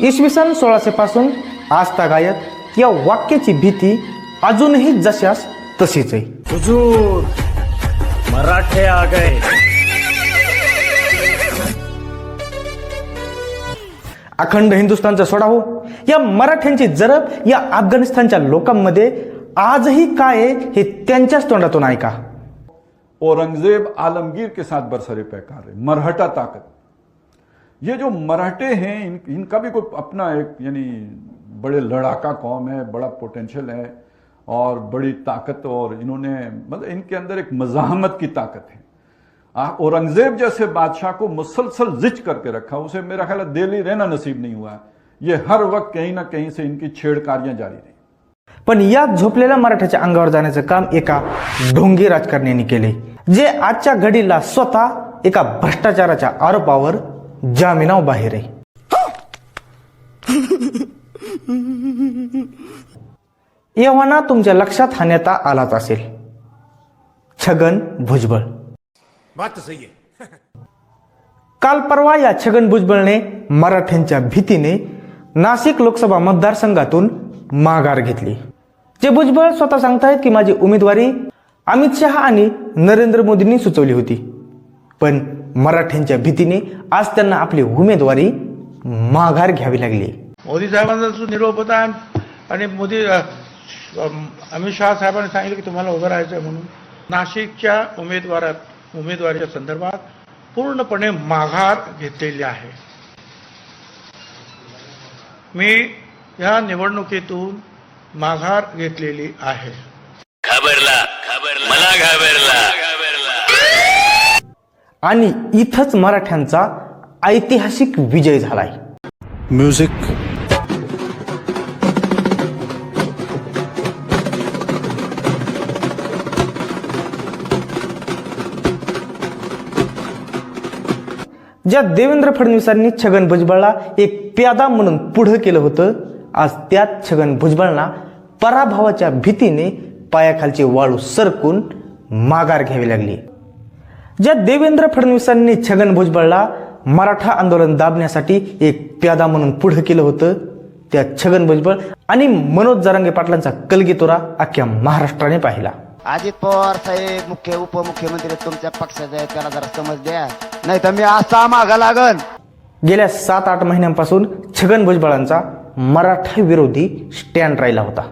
इसवी सन सोळाशे पासून आज तागायत या वाक्याची भीती अजूनही जशास तशीच आहे. हुजूर मराठे आ गए. अखंड हिंदुस्थानचा सोडा हो. या मराठ्यांची जरब या अफगाणिस्तानच्या लोकांमध्ये आजही काय आहे हे त्यांच्याच तोंडातून ऐका. औरंगजेब आलमगीर के साथ बरसरे पैकार मरहटा ताकत. ये जो मराठे हैं इन, इनका भी कोई अपना एक यानी बड़े लड़ाका कौम है बड़ा पोटेंशियल है और बड़ी ताकत और इन्होंने मतलब इनके अंदर एक मजामत की ताकत है। औरंगज़ेब जैसे बादशाह को मुसलसल जिच करके रखा उसे मेरा ख्याल है दिल्ली रहना नसीब नहीं हुआ ये हर वक्त कहीं ना कहीं से इनकी छेड़कारियाँ जारी रही। पण या झोपलेल्या मराठ्याच्या अंगावर जाण्याचं काम एका ढोंगी राजकारण्यांनी केले जे आजच्या घडीला स्वतः एका भ्रष्टाचाराच्या आरोपावर जामिनावर बाहेर आहे एव्हाना तुमच्या लक्षात हाण्यात आलाच असेल. छगन भुजबळ. बात तो सही है काल परवा या छगन भुजबळने मराठ्यांच्या भीतीने नाशिक लोकसभा मतदारसंघातून माघार घेतली. जे भुजबळ स्वतः सांगतायत की माझी उमेदवारी अमित शहा आणि नरेंद्र मोदींनी सुचवली होती. पण मराठ्यांच्या भीतीने आज त्यांना आपली उमेदवारी माघार घ्यावी लागली. मोदी साहेबांचा जो निरोप होता आणि मोदी अमित शहा साहेबांनी सांगितलं की तुम्हाला उभं राहायचं आहे म्हणून. नाशिकच्या उमेदवारात उमेदवारीच्या संदर्भात पूर्णपणे माघार घेतलेली आहे. मी या निवडणुकीतून माघार घेतलेली आहे. घाबरला. घाबरला मला घाबरला घाबरला. आणि इथंच मराठ्यांचा ऐतिहासिक विजय झालाय. म्युझिक ज्या देवेंद्र फडणवीसांनी छगन भुजबळला एक प्यादा म्हणून पुढं केलं होतं आज त्यात छगन भुजबळना पराभवाच्या भीतीने पायाखालची वाळू सरकून माघार घ्यावी लागली. ज्या देवेंद्र फडणवीसांनी छगन भुजबळला मराठा आंदोलन दाबण्यासाठी एक प्यादा म्हणून पुढं केलं होतं त्या छगन भुजबळ आणि मनोज जरांगे पाटलांचा कलगीतोरा अख्ख्या महाराष्ट्राने पाहिला. अजित पवार साहेब मुख्य उपमुख्यमंत्री तुमच्या पक्षाचे आहेत, त्याला जरा समज द्या. नाही तर मी असा मागा लागन. गेल्या सात आठ महिन्यांपासून छगन भुजबळांचा मराठा विरोधी स्टँड राहिला होता.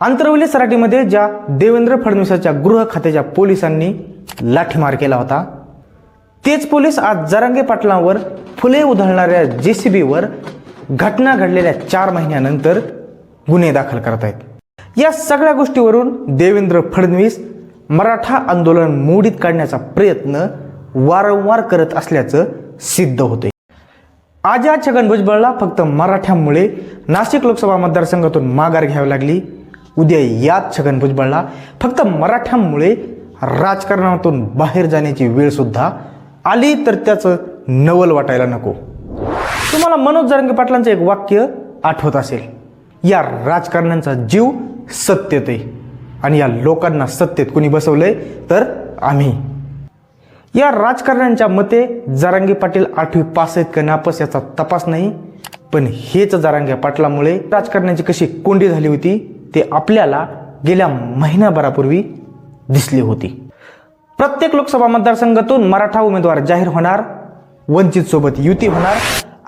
आंतरवली सराटीमध्ये ज्या देवेंद्र फडणवीसाच्या गृह खात्याच्या पोलिसांनी लाठीमार केला होता तेच पोलीस आज जरांगे पाटलांवर फुले उधळणाऱ्या जेसीबीवर घटना घडलेल्या चार महिन्यानंतर गुन्हे दाखल करत आहेत या सगळ्या गोष्टीवरून देवेंद्र फडणवीस मराठा आंदोलन मोडीत काढण्याचा प्रयत्न वारंवार करत असल्याचं सिद्ध होते आजा छगन भुजबळला फक्त मराठ्यांमुळे नाशिक लोकसभा मतदारसंघातून माघार घ्यावी लागली. उद्या याच छगन भुजबळला फक्त मराठ्यांमुळे राजकारणातून बाहेर जाण्याची वेळसुद्धा आली तर त्याचं नवल वाटायला नको. तुम्हाला मनोज जरंगे पाटलांचं एक वाक्य आठवत असेल. या राजकारण्यांचा जीव सत्यत आहे आणि या लोकांना सत्तेत कुणी बसवलंय तर आम्ही. या राजकारण्यांच्या मते जारांगी पाटील आठवी पास आहेत का नापास याचा तपास नाही. पण हेच जरांगे पाटलामुळे राजकारण्याची कशी कोंडी झाली होती ते आपल्याला गेल्या महिनाभरापूर्वी दिसली होती. प्रत्येक लोकसभा मतदारसंघातून मराठा उमेदवार जाहीर होणार वंचित सोबत युती होणार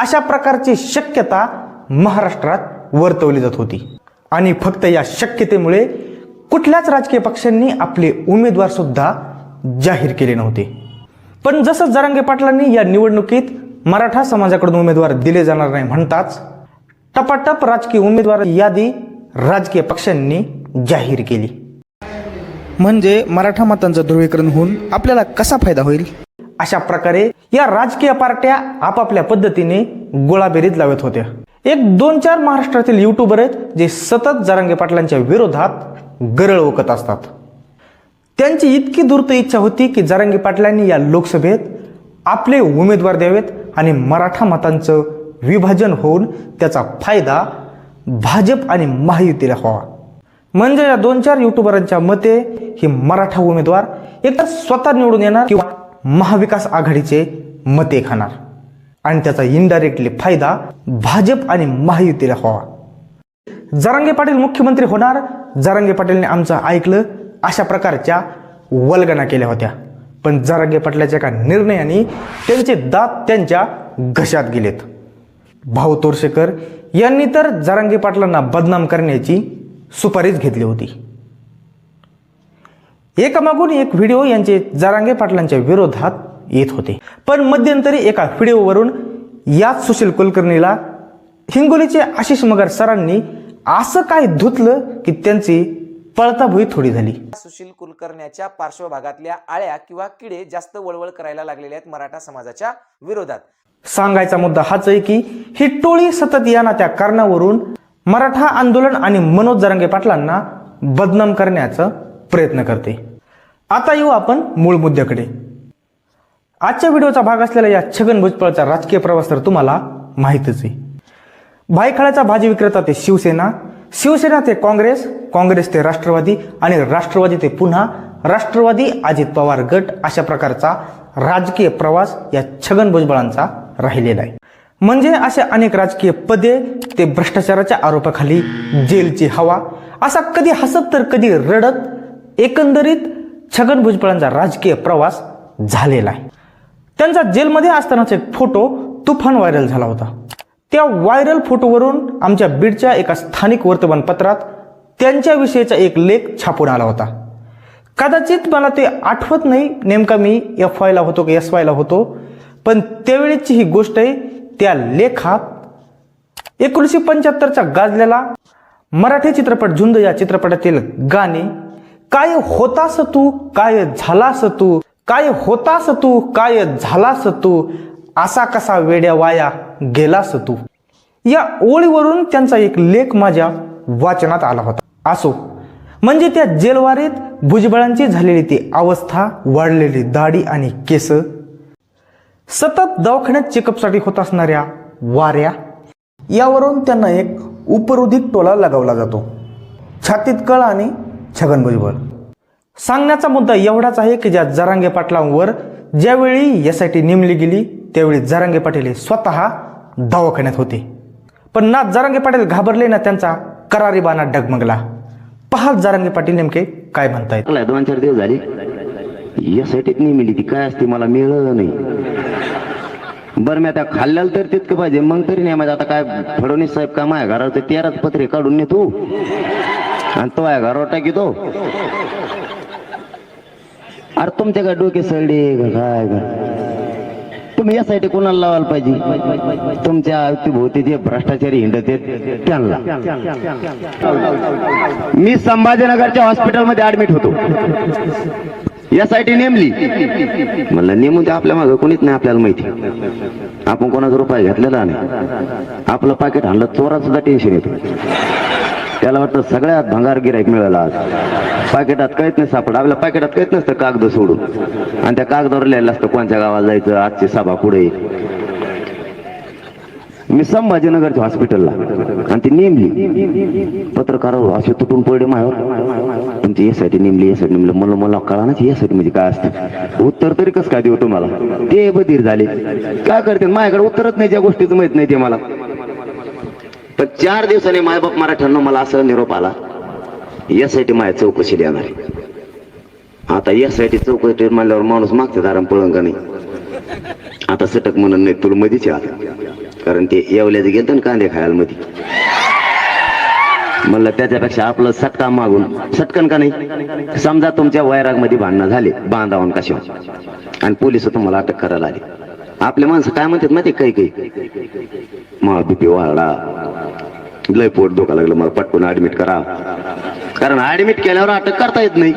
अशा प्रकारची शक्यता महाराष्ट्रात वर्तवली जात होती. आणि फक्त या शक्यतेमुळे कुठल्याच राजकीय पक्षांनी आपले उमेदवार सुद्धा जाहीर केले नव्हते. पण जसं जरांगे पाटलांनी या निवडणुकीत मराठा समाजाकडून उमेदवार दिले जाणार नाही म्हणताच टपाटप राजकीय उमेदवार यादी राजकीय पक्षांनी जाहीर केली. म्हणजे मराठा मतांचं ध्रुवीकरण होऊन आपल्याला कसा फायदा होईल? अशा प्रकारे या राजकीय पार्ट्या आपापल्या पद्धतीने गोळाबेरीत लावत होत्या. एक दोन चार महाराष्ट्रातील युट्यूबर आहेत जे सतत जरांगे पाटलांच्या विरोधात गरळ ओकत असतात. त्यांची इतकी दूर्त इच्छा होती की जरांगी पाटलांनी या लोकसभेत आपले उमेदवार द्यावेत आणि मराठा मतांचं विभाजन होऊन त्याचा फायदा भाजप आणि महायुतीला व्हावा. म्हणजे या दोन चार युट्यूबरांच्या मते हे मराठा उमेदवार एकतर स्वतः निवडून येणार किंवा महाविकास आघाडीचे मते खाणार. आणि त्याचा इनडायरेक्टली फायदा भाजप आणि महायुतीला व्हावा. जरांगे पाटील मुख्यमंत्री होणार. जरांगे पाटीलने आमचं ऐकलं अशा प्रकारच्या वल्गना केल्या होत्या. पण जरांगे पाटलाच्या एका निर्णयाने त्यांचे दात त्यांच्या घशात गेलेत. भाऊ तोरशेकर यांनी तर जरांगी पाटलांना बदनाम करण्याची सुपारीच घेतली होती. एकामागून एक व्हिडिओ यांचे जरांगे पाटलांच्या विरोधात येत होते. पण मध्यंतरी एका व्हिडिओवरून याच सुशील कुलकर्णीला हिंगोलीचे आशिष मगर सरांनी असं काय धुतलं की त्यांची पळताभुई थोडी झाली. सुशील कुलकर्ण्याच्या पार्श्वभागातल्या आळ्या किंवा किडे जास्त वळवळ करायला लागलेल्या आहेत मराठा समाजाच्या विरोधात. सांगायचा मुद्दा हाच आहे की ही टोळी सतत या ना त्या कारणावरून मराठा आंदोलन आणि मनोज जरांगे पाटलांना बदनाम करण्याचा प्रयत्न करते. आता येऊ आपण मूळ मुद्द्याकडे. आजच्या व्हिडिओचा भाग असलेला या छगन भुजबळचा राजकीय प्रवास तर तुम्हाला माहितच आहे. भाईखळ्याचा भाजी विक्रेता ते शिवसेना शिवसेना ते काँग्रेस काँग्रेस ते राष्ट्रवादी आणि राष्ट्रवादी ते पुन्हा राष्ट्रवादी अजित पवार गट अशा प्रकारचा राजकीय प्रवास या छगन भुजबळांचा राहिलेला आहे. म्हणजे असे अनेक राजकीय पदे ते भ्रष्टाचाराच्या आरोपाखाली जेलची हवा. असा कधी हसत तर कधी रडत एकंदरीत छगन भुजबळांचा राजकीय प्रवास झालेला आहे. त्यांचा जेलमध्ये असतानाचा एक फोटो तुफान व्हायरल झाला होता. त्या व्हायरल फोटोवरून आमच्या बीडच्या एका स्थानिक वर्तमानपत्रात त्यांच्याविषयीचा एक लेख छापून आला होता. कदाचित मला ते आठवत नाही नेमका मी एफ वायला होतो की एस वायला होतो पण त्यावेळेची ही गोष्ट आहे त्या लेखात एकोणीसशे पंच्याहत्तरचा गाजलेला मराठी चित्रपट झुंद या चित्रपटातील गाणे काय होतास तू? काय झालास तू? काय होतास तू? काय झालास तू? असा कसा वेड्या वाया गेलास तू? या ओळीवरून त्यांचा एक लेख माझ्या वाचनात आला होता. असो म्हणजे त्या जेलवारीत भुजबळांची झालेली ती अवस्था वाढलेली दाढी आणि केस सतत दवाखान्यात चेकअपसाठी होत असणाऱ्या वाऱ्या यावरून त्यांना एक उपरोधिक टोला लगावला जातो. छातीत कळ आणि छगन भुजबळ सांगण्याचा मुद्दा एवढाच आहे की ज्या जरांगे पाटलांवर ज्यावेळी एस आय टी नेमली गेली त्यावेळी जरांगे पाटील हे स्वतः दवाखान्यात होते. पण ना जरांगे पाटील घाबरले ना त्यांचा करारी बाणा डगमगला. पहा जरांगे पाटील नेमके काय म्हणतायत. दोन चार दिवस झाले. यासाठीच नाही मिली ती. काय असते मला मिळलं नाही. बरं मी आता खाल्ल्याला तर तितकं पाहिजे. मग तरी नाही माझं आता काय फडणवीस साहेब का माझ्या घरावर तेराच पत्रे काढून ने तू आणि तो माझ्या घरावर टाकी तो. अरे तुमच्या काय डोके सळडे काय का? तुम्ही यासाठी कोणाला लावायला पाहिजे? तुमच्या भोवती जे भ्रष्टाचारी हिंडत आहेत त्यांना. मी संभाजीनगरच्या हॉस्पिटलमध्ये ऍडमिट होतो. यासाठी नेमली. म्हणलं नेमून ते आपल्या मागं कोणीच नाही आपल्याला माहिती. आपण कोणाचा रुपये घेतलेला नाही. आपलं पाकिट आणलं चोराचं सुद्धा टेन्शन येतं. त्याला वाटतं सगळ्यात भंगार गिरायक मिळाला आज. पाकिटात काहीच नाही सापड आपल्या पाकिटात काहीच नसतं कागद सोडून. आणि त्या कागदावर लिहायला असतं कोणत्या गावाला जायचं आजची सभा पुढे मी संभाजीनगरच्या हॉस्पिटलला आणि ती नेमली. पत्रकारावर असे तुटून पडले माझ्यावर तुमची यासाठी नेमली यासाठी नेमलं. मला मला कळा ना यासाठी म्हणजे काय असतं. उत्तर तरी कसं काय देऊ तुम्हाला? ते बधीर झाले. काय करते? माझ्याकडे उत्तरच नाही ज्या गोष्टीचं माहीत नाही ते मला. पण चार दिवसांनी मायबाप मराठ्यांना मला असं निरोप आला. यासाठी माझ्या चौकशी देणार आहे. आता यासाठी चौकशी म्हणल्यावर माणूस मागते दाराम पळंग का नाही. आता सटक म्हणून नाही तुला मधीच आहे आता. कारण ते येवल्याचं गेलं ना कांदे खायला मध्ये म्हणलं त्याच्यापेक्षा आपलं सटका मागून सटकन का नाही? समजा तुमच्या वैरागमध्ये भांडणं झाले बांधावून कशा आणि पोलीस तुम्हाला अटक करायला आली. आपले माणसं काय म्हणतात माहिती काही काही. मा बीपी वाढा लय पोट धोका लागलं. मला पटकून ऍडमिट करा. कारण ऍडमिट केल्यावर अटक करता येत नाही.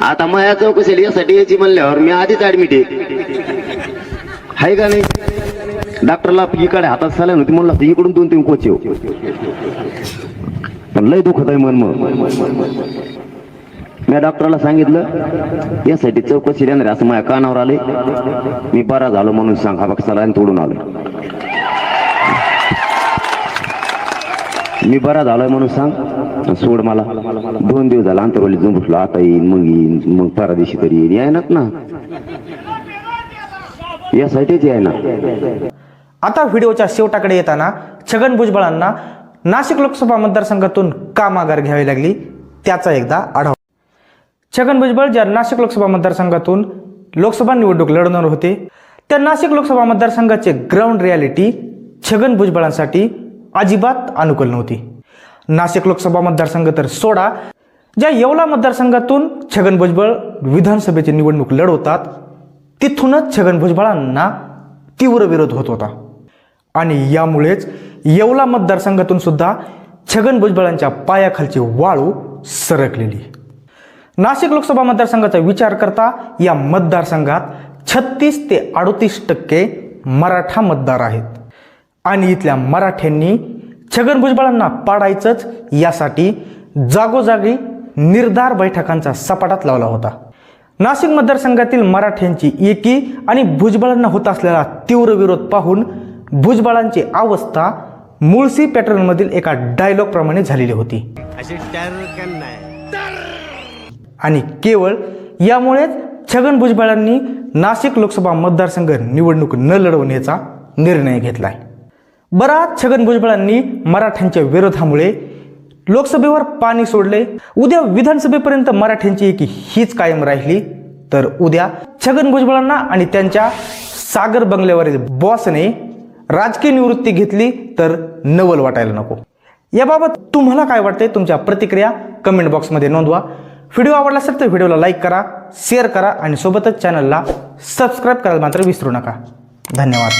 आता माझ्या चौकशीला यासाठी याची म्हणल्यावर मी आधीच ऍडमिट आहे. हाय का नाही? डॉक्टरला इकडे हातात सलाईन होती म्हणलं इकडून दोन तीन कोच येऊ हो. पण लय दुखत आहे मन मग. मी डॉक्टरला सांगितलं यासाठी चौकशी देणार असं माझ्या कानावर आले मी बरा झालो म्हणून सांग हा बघ तोडून आलो. मी बरा झालोय म्हणून सांग. सोड मला. दोन दिवस झाला अंतरवली जुंबुसलो आता येईन मग येईन मग परादेशी तरी येईन. यायनात ना? यासाठीच आहे ना आता व्हिडिओच्या शेवटाकडे येताना छगन भुजबळांना नाशिक लोकसभा मतदारसंघातून का माघार घ्यावी लागली. त्याचा एकदा आढावा. छगन भुजबळ ज्या नाशिक लोकसभा मतदारसंघातून लोकसभा निवडणूक लढवणार होते त्या नाशिक लोकसभा मतदारसंघाचे ग्राउंड रियालिटी छगन भुजबळांसाठी अजिबात अनुकूल नव्हती. नाशिक लोकसभा मतदारसंघ तर सोडा ज्या येवला मतदारसंघातून छगन भुजबळ विधानसभेची निवडणूक लढवतात तिथूनच छगन भुजबळांना तीव्र विरोध होत होता. आणि यामुळेच येवला मतदारसंघातून सुद्धा छगन भुजबळांच्या पायाखालची वाळू सरकलेली. नाशिक लोकसभा मतदारसंघाचा विचार करता या मतदारसंघात छत्तीस ते अडतीस टक्के मराठा मतदार आहेत. आणि इथल्या मराठ्यांनी छगन भुजबळांना पाडायचंच यासाठी जागोजागी निर्धार बैठकांचा सपाटात लावला होता. नाशिक मतदारसंघातील मराठ्यांची एकी आणि भुजबळांना होत असलेला तीव्र विरोध पाहून भुजबळांची अवस्था मुळसी पॅटर्नमधील एका डायलॉग प्रमाणे झालेली होती. आणि केवळ यामुळेच छगन भुजबळांनी नाशिक लोकसभा मतदारसंघ निवडणूक न लढवण्याचा निर्णय घेतलाय. बराच छगन भुजबळांनी मराठ्यांच्या विरोधामुळे लोकसभेवर पाणी सोडले. उद्या विधानसभेपर्यंत मराठ्यांची एकी हीच कायम राहिली. तर उद्या छगन भुजबळांना आणि त्यांच्या सागर बंगल्यावरील बॉसने राजकीय निवृत्ती घेतली तर नवल वाटायला नको. याबाबत तुम्हाला काय वाटतंय? तुमच्या प्रतिक्रिया कमेंट बॉक्समध्ये नोंदवा. व्हिडिओ आवडला असेल तर व्हिडिओला लाईक करा शेअर करा आणि सोबतच चॅनलला सबस्क्राईब करायला मात्र विसरू नका. धन्यवाद.